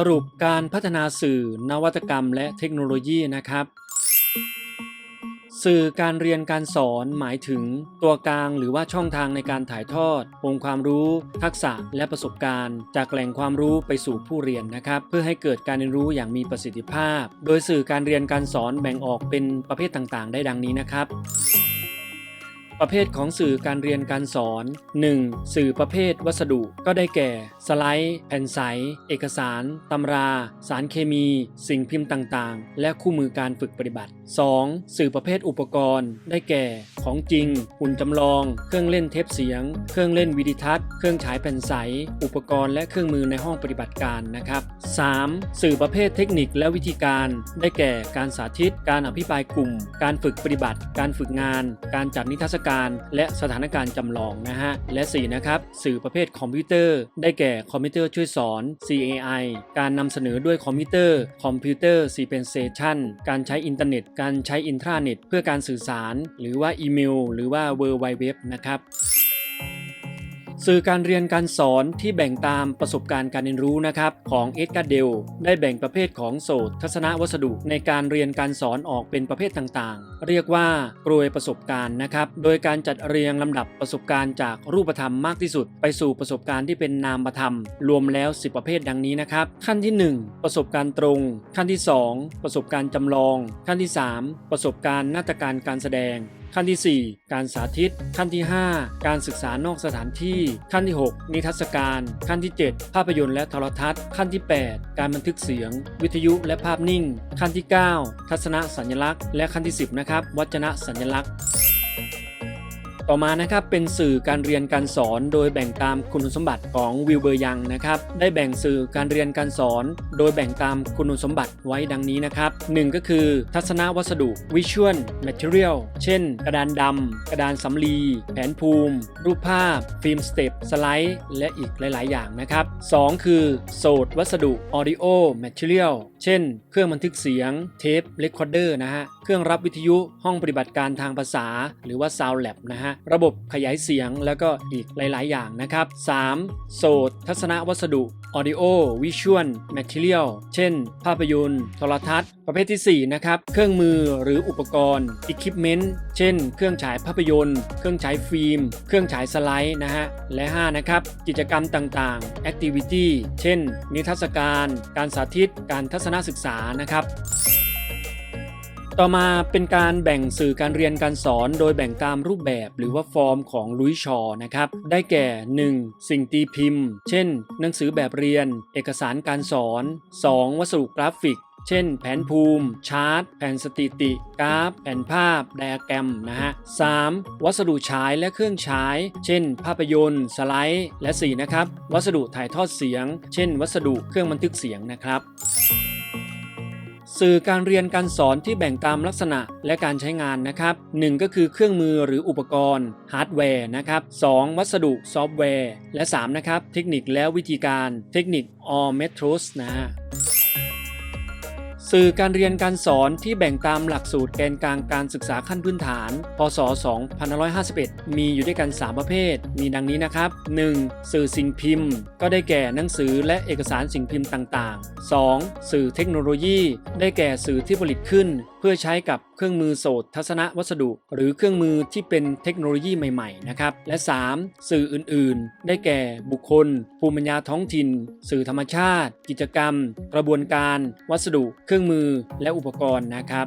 สรุปการพัฒนาสื่อนวัตกรรมและเทคโนโลยีนะครับ สื่อการเรียนการสอนหมายถึงตัวกลางหรือว่าช่องทางในการถ่ายทอด องค์ความรู้ ทักษะและประสบการณ์ จากแหล่งความรู้ไปสู่ผู้เรียนนะครับ เพื่อให้เกิดการเรียนรู้อย่างมีประสิทธิภาพ โดยสื่อการเรียนการสอนแบ่งออกเป็นประเภทต่างๆ ได้ดังนี้นะครับ ประเภทของสื่อการเรียนการสอน 1. สื่อประเภทวัสดุก็ได้แก่ สไลด์ แผ่นใส เอกสาร ตำรา สารเคมี สิ่งพิมพ์ต่างๆ และคู่มือการฝึกปฏิบัติ 2. สื่อประเภทอุปกรณ์ ได้แก่ ของจริง หุ่นจำลอง เครื่องเล่นเทปเสียง เครื่องเล่นวิดีทัศน์ เครื่องฉายแผ่นใส อุปกรณ์และเครื่องมือในห้องปฏิบัติการนะครับ 3. สื่อประเภทเทคนิคและวิธีการ ได้แก่ การสาธิต การอภิปรายกลุ่ม การฝึกปฏิบัติ การฝึกงาน การจัดนิทรรศการและสถานการณ์จำลองนะฮะ และ 4 นะครับ สื่อประเภทคอมพิวเตอร์ ได้แก่คอมพิวเตอร์ช่วยสอน CAI การนำเสนอด้วยคอมพิวเตอร์คอมพิวเตอร์ Sequestration การใช้อินเทอร์เน็ต การใช้อินทราเน็ต เพื่อการสื่อสาร หรือว่าอีเมล หรือว่า World Wide Web นะครับ สื่อการเรียนการสอนที่แบ่งตามประสบการณ์การเรียนรู้นะครับของเอ็ดการ์เดลได้แบ่งประเภทของโสตทัศนวัสดุในการเรียนการสอนออกเป็นประเภทต่างๆ เรียกว่ากรวยประสบการณ์นะครับ โดยการจัดเรียงลำดับประสบการณ์จากรูปธรรมมากที่สุด ไปสู่ประสบการณ์ที่เป็นนามธรรม รวมแล้ว 10 ประเภทดังนี้นะครับ ขั้นที่ 1 ประสบการณ์ตรง ขั้นที่ 2 ประสบการณ์จำลอง ขั้นที่ 3 ประสบการณ์นาฏการการแสดง ขั้นที่ 4 การสาธิต ขั้นที่ 5 การศึกษานอกสถานที่ ขั้นที่ 6 นิทรรศการ ขั้นที่ 7 ภาพยนตร์และโทรทัศน์ ขั้นที่ 8 การบันทึกเสียง วิทยุและภาพนิ่ง ขั้นที่ 9 ทัศนสัญลักษณ์ และขั้นที่ 10 นะครับ วัจนสัญลักษณ์ ต่อมานะครับเป็นสื่อการเรียนการสอนโดยแบ่งตามคุณสมบัติของวิลเบอร์ยังนะครับได้แบ่งสื่อการเรียนการสอน โดยแบ่งตามคุณสมบัติไว้ดังนี้นะครับหนึ่งก็คือ ทัศนวัสดุ Visual Material เช่น กระดานดำกระดานสำลี แผนภูมิ รูปภาพ ฟิล์มสเต็ปสไลด์ และอีกหลาย ๆ อย่างนะครับสองคือ โสดวัสดุ Audio Material เช่น เครื่องบันทึกเสียงเทปเรคคอร์เดอร์นะฮะเครื่องรับวิทยุห้องปฏิบัติการทางภาษา หรือว่า Sound Lab นะฮะระบบขยายเสียงแล้วก็อีกหลาย ๆ อย่างนะครับ 3. โสดทัศนวัสดุ Audio Visual Material เช่น ภาพยนตร์ โทรทัศน์ ประเภทที่ 4 นะครับ เครื่องมือหรืออุปกรณ์ Equipment เช่น เครื่องฉายภาพยนตร์ เครื่องฉายฟิล์ม เครื่องฉายสไลด์นะฮะ และ 5 นะครับ กิจกรรมต่างๆ Activity เช่น นิทรรศการ การสาธิต การทัศนศึกษานะครับ ต่อมาเป็นการแบ่งสื่อการเรียนการสอนโดยแบ่งตามรูปแบบหรือว่าฟอร์มของลุยชอนะครับ ได้แก่ 1. สิ่งตีพิมพ์ เช่น หนังสือแบบเรียน เอกสารการสอน 2. วัสดุกราฟิกเช่น แผนภูมิ ชาร์ต แผนสถิติ กราฟ แผนภาพ ไดอะแกรม นะฮะ 3. วัสดุฉายและเครื่องฉาย เช่น ภาพยนตร์ สไลด์ และ 4 นะครับ วัสดุถ่ายทอดเสียง เช่น วัสดุเครื่องบันทึกเสียงนะครับ สื่อการเรียนการสอนที่แบ่งตามลักษณะและการใช้งานนะครับ 1 ก็คือเครื่องมือหรืออุปกรณ์ฮาร์ดแวร์นะครับ 2 วัสดุซอฟต์แวร์ และ 3 นะครับ เทคนิคและวิธีการเทคนิค or methods นะฮะ สื่อการเรียนการสอนที่แบ่งตามหลักสูตรแกนกลางการศึกษาขั้นพื้นฐาน พศ 2551 มีอยู่ด้วยกัน 3 ประเภท มีดังนี้นะครับ 1. สื่อสิ่งพิมพ์ ก็ได้แก่หนังสือและเอกสารสิ่งพิมพ์ต่าง ๆ 2. สื่อเทคโนโลยี ได้แก่สื่อที่ผลิตขึ้น พื่อใช้กับเครื่องมือโสตทัศนวัสดุ หรือเครื่องมือที่เป็นเทคโนโลยีใหม่ๆนะครับและ 3. สื่ออื่นๆ ได้แก่บุคคล ภูมิปัญญาท้องถิ่น สื่อธรรมชาติ กิจกรรม กระบวนการ วัสดุ เครื่องมือและอุปกรณ์นะครับ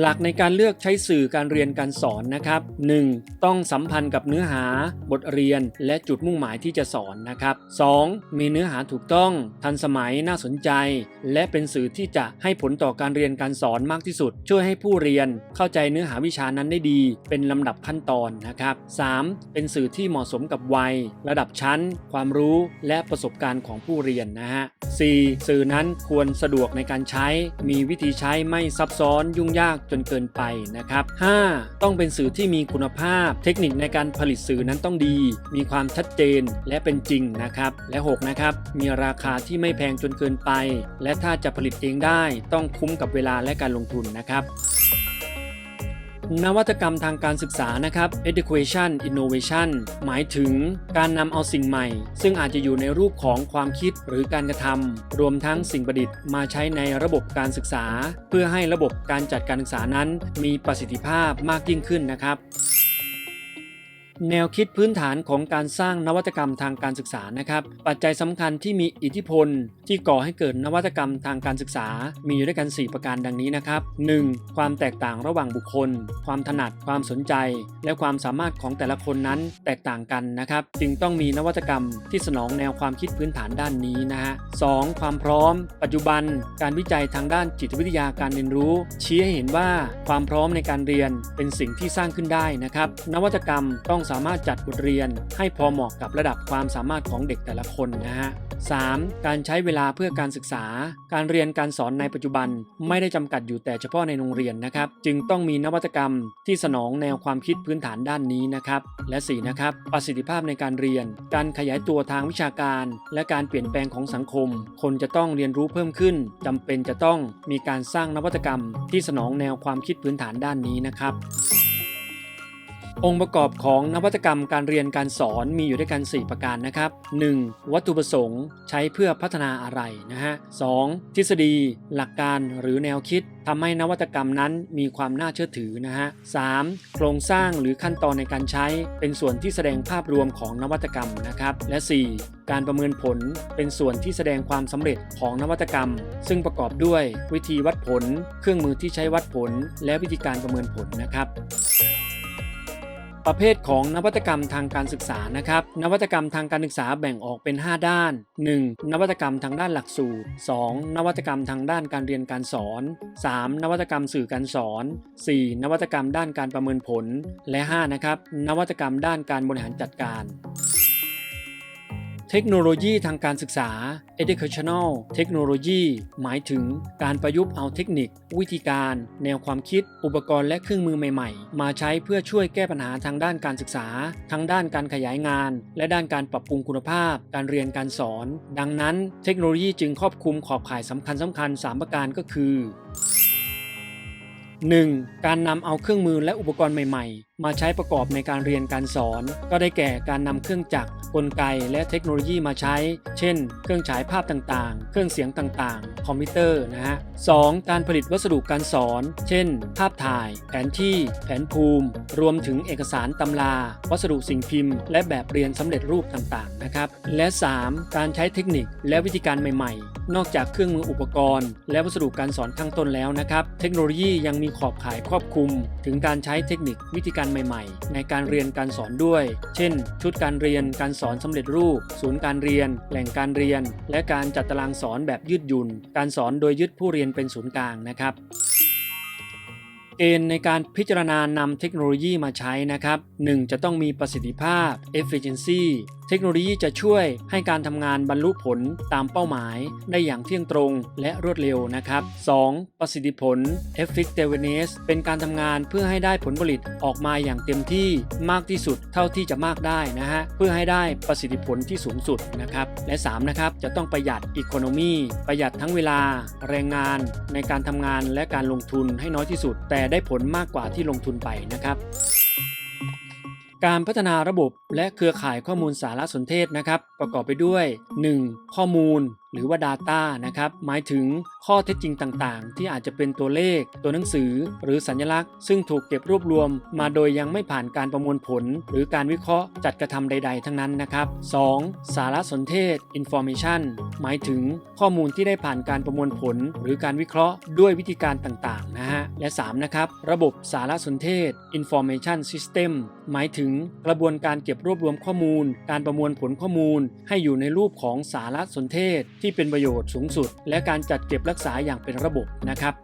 หลักในการเลือกใช้สื่อการเรียนการสอนนะครับ 1. ต้องสัมพันธ์กับเนื้อหา บทเรียน และจุดมุ่งหมายที่จะสอนนะครับ 2. มีเนื้อหาถูกต้อง ทันสมัยน่าสนใจ และเป็นสื่อที่จะให้ผลต่อการเรียนการสอนมากที่สุด ช่วยให้ผู้เรียนเข้าใจเนื้อหาวิชานั้นได้ดี เป็นลำดับขั้นตอนนะครับ 3. เป็นสื่อที่เหมาะสมกับวัย ระดับชั้น ความรู้ และประสบการณ์ของผู้เรียนนะฮะ 4. สื่อนั้นควรสะดวกในการใช้ มีวิธีใช้ไม่ซับซ้อนยุ่งยากจนเกินไปนะครับ 5. ต้องเป็นสื่อที่มีคุณภาพ เทคนิคในการผลิตสื่อนั้นต้องดี มีความชัดเจนและเป็นจริงนะครับ และ 6 นะครับ มีราคาที่ไม่แพงจนเกินไป และถ้าจะผลิตเองได้ต้องคุ้มกับเวลาและการลงทุนนะครับ นวัตกรรมทางการศึกษานะครับ education innovation หมายถึงการนำเอาสิ่งใหม่ ซึ่งอาจจะอยู่ในรูปของความคิดหรือการกระทำรวมทั้งสิ่งประดิษฐ์มาใช้ในระบบการศึกษา เพื่อให้ระบบการจัดการศึกษานั้น มีประสิทธิภาพมากยิ่งขึ้นนะครับ แนวคิดพื้นฐานของการสร้างนวัตกรรมทางการศึกษานะครับ ปัจจัยสำคัญที่มีอิทธิพล ที่ก่อให้เกิดนวัตกรรมทางการศึกษา มีอยู่ด้วยกัน 4 ประการดังนี้นะครับ 1. ความแตกต่างระหว่างบุคคล ความถนัดความสนใจ และความสามารถของแต่ละคนนั้นแตกต่างกันนะครับ จึงต้องมีนวัตกรรมที่สนองแนวความคิดพื้นฐานด้านนี้นะฮะ 2. ความพร้อม ปัจจุบัน การวิจัยทางด้านจิตวิทยาการเรียนรู้ ชี้ให้เห็นว่าความพร้อมในการเรียนเป็นสิ่งที่สร้างขึ้นได้นะครับ นวัตกรรมต้องสามารถจัดบทเรียนให้พอเหมาะกับระดับความสามารถของเด็กแต่ละคนนะฮะ 3. การใช้เวลาเพื่อการศึกษา การเรียนการสอนในปัจจุบันไม่ได้จำกัดอยู่แต่เฉพาะในโรงเรียนนะครับ จึงต้องมีนวัตกรรมที่สนองแนวความคิดพื้นฐานด้านนี้นะครับ และ 4. นะครับ ประสิทธิภาพในการเรียน การขยายตัวทางวิชาการ และการเปลี่ยนแปลงของสังคม คนจะต้องเรียนรู้เพิ่มขึ้นจำเป็นจะต้องมีการสร้างนวัตกรรมที่สนองแนวความคิดพื้นฐานด้านนี้นะครับ องค์ประกอบของนวัตกรรมการเรียนการสอนมีอยู่ด้วยกัน 4 ประการนะครับ 1. วัตถุประสงค์ใช้เพื่อพัฒนาอะไรนะฮะ 2. ทฤษฎี หลักการหรือแนวคิดทำให้นวัตกรรมนั้นมีความน่าเชื่อถือนะฮะ 3. โครงสร้างหรือขั้นตอนในการใช้เป็นส่วนที่แสดงภาพรวมของนวัตกรรมนะครับ และ 4. การประเมินผลเป็นส่วนที่แสดงความสำเร็จของนวัตกรรม ซึ่งประกอบด้วยวิธีวัดผล เครื่องมือที่ใช้วัดผล และวิธีการประเมินผลนะครับ ประเภทของนวัตกรรมทางการศึกษานะครับ นวัตกรรมทางการศึกษาแบ่งออกเป็น 5 ด้าน 1. นวัตกรรมทางด้านหลักสูตร 2. นวัตกรรมทางด้านการเรียนการสอน 3. นวัตกรรมสื่อการสอน 4. นวัตกรรมด้านการประเมินผล และ 5. นะครับ นวัตกรรมด้านการบริหารจัดการ เทคโนโลยีทางการศึกษา educational technology หมายถึงการประยุกต์เอาเทคนิค วิธีการ แนวความคิด อุปกรณ์และเครื่องมือใหม่ๆ มาใช้เพื่อช่วยแก้ปัญหาทางด้านการศึกษา ทั้งด้านการขยายงาน และด้านการปรับปรุงคุณภาพ การเรียนการสอน ดังนั้น เทคโนโลยีจึงครอบคลุมขอบข่ายสำคัญสำคัญ3ประการก็คือ 1. การนำเอาเครื่องมือและอุปกรณ์ใหม่ๆ มาใช้ประกอบในการเรียนการสอน ก็ได้แก่การนำเครื่องจักรกลไกและเทคโนโลยีมาใช้ เช่น เครื่องฉายภาพต่างๆ เครื่องเสียงต่างๆ คอมพิวเตอร์นะฮะ 2. การผลิตวัสดุการสอน เช่น ภาพถ่าย แผนที่ แผนภูมิ รวมถึงเอกสารตำรา วัสดุสิ่งพิมพ์ และแบบเรียนสำเร็จรูปต่างๆ นะครับ และ 3. การใช้เทคนิคและวิธีการใหม่ๆ นอกจากเครื่องมืออุปกรณ์ และวัสดุการสอนข้างต้นแล้วนะครับ เทคโนโลยียังมีขอบข่ายครอบคลุม ถึงการใช้เทคนิควิธีการใหม่ๆ ในการเรียนการสอนด้วย เช่น ชุดการเรียนการสอนสำเร็จรูป ศูนย์การเรียน แหล่งการเรียน และการจัดตารางสอนแบบยืดหยุ่น การสอนโดยยึดผู้เรียนเป็นศูนย์กลางนะครับเกณฑ์ในการพิจารณานำเทคโนโลยีมาใช้นะครับ 1. จะต้องมีประสิทธิภาพ efficiency เทคโนโลยีจะช่วยให้การทำงานบรรลุผลตามเป้าหมาย ได้อย่างเที่ยงตรงและรวดเร็วนะครับ 2. ประสิทธิผล effectiveness เป็นการทำงานเพื่อให้ได้ผลผลิตออกมาอย่างเต็มที่มากที่สุดเท่าที่จะมากได้นะฮะเพื่อให้ได้ประสิทธิผลที่สูงสุดนะครับและ 3. นะครับจะต้องประหยัด economy ประหยัดทั้งเวลา แรงงาน ในการทำงานและการลงทุนให้น้อยที่สุด แต่ได้ผลมากกว่าที่ลงทุนไปนะครับ การพัฒนาระบบและเครือข่ายข้อมูลสารสนเทศนะครับ ประกอบไปด้วย 1. ข้อมูล หรือว่า Data นะครับ หมายถึงข้อเท็จจริงต่างๆ ที่อาจจะเป็นตัวเลข ตัวหนังสือ หรือสัญลักษณ์ ซึ่งถูกเก็บรวบรวม มาโดยยังไม่ผ่านการประมวลผล หรือการวิเคราะห์จัดกระทำใด ๆ ทั้งนั้นนะครับ 2. สารสนเทศ Information หมายถึงข้อมูลที่ได้ผ่านการประมวลผล หรือการวิเคราะห์ด้วยวิธีการต่างๆนะฮะ และ 3. นะครับ ระบบสารสนเทศ Information System หมายถึงกระบวนการเก็บรวบรวมข้อมูล การประมวลผลข้อมูล ให้อยู่ในรูปของสารสนเทศที่เป็นประโยชน์สูงสุด และการจัดเก็บรักษาอย่างเป็นระบบนะครับ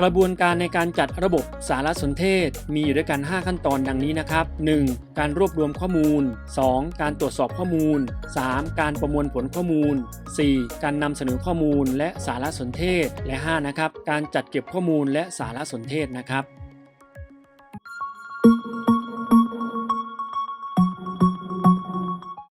กระบวนการในการจัดระบบสารสนเทศมีอยู่ด้วยกัน 5 ขั้นตอนดังนี้นะครับ 1. การรวบรวมข้อมูล 2. การตรวจสอบข้อมูล 3. การประมวลผลข้อมูล 4. การนำเสนอข้อมูลและสารสนเทศ และ 5. นะครับ การจัดเก็บข้อมูลและสารสนเทศนะครับ